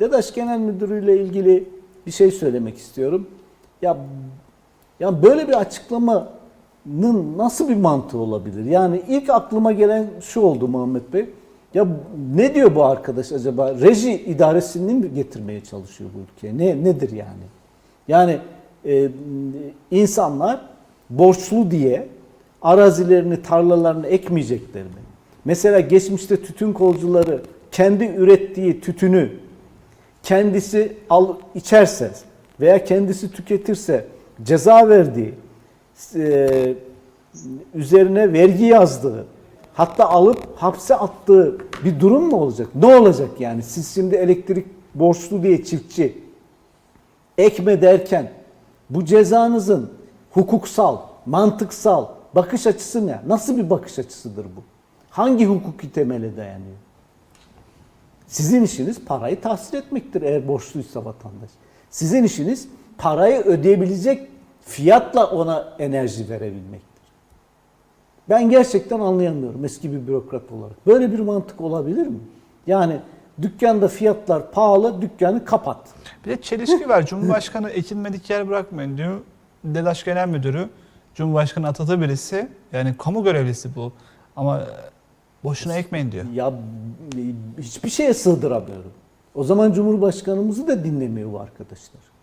DEDAŞ Genel Müdürü ile ilgili bir şey söylemek istiyorum. Ya ya böyle bir açıklamanın nasıl bir mantığı olabilir? Yani ilk aklıma gelen şu oldu Muhammed Bey. Ya ne diyor bu arkadaş acaba? Reji idaresini mi getirmeye çalışıyor bu ülkeye? Ne nedir yani? Yani e, insanlar borçlu diye arazilerini, tarlalarını ekmeyecekler mi? Mesela geçmişte tütün kolcuları kendi ürettiği tütünü kendisi al içerse veya kendisi tüketirse ceza verdiği, e, üzerine vergi yazdığı, hatta alıp hapse attığı bir durum mu olacak? Ne olacak yani? Siz şimdi elektrik borçlu diye çiftçi ekme derken bu cezanızın hukuksal, mantıksal bakış açısı ne? Nasıl bir bakış açısıdır bu? Hangi hukuki temele dayanıyor? Sizin işiniz parayı tahsil etmektir eğer borçluysa vatandaş. Sizin işiniz parayı ödeyebilecek fiyatla ona enerji verebilmektir. Ben gerçekten anlayamıyorum eski bir bürokrat olarak. Böyle bir mantık olabilir mi? Yani dükkanda fiyatlar pahalı, dükkanı kapat. Bir de çelişki var. Cumhurbaşkanı ekilmedik yer bırakmayın diyor. DEDAŞ Genel Müdürü, Cumhurbaşkanı atadığı birisi. Yani kamu görevlisi bu. Ama boşuna ekmeyin diyor. Ya hiçbir şeye sığdıramıyorum. O zaman Cumhurbaşkanımızı da dinlemiyor bu arkadaşlar.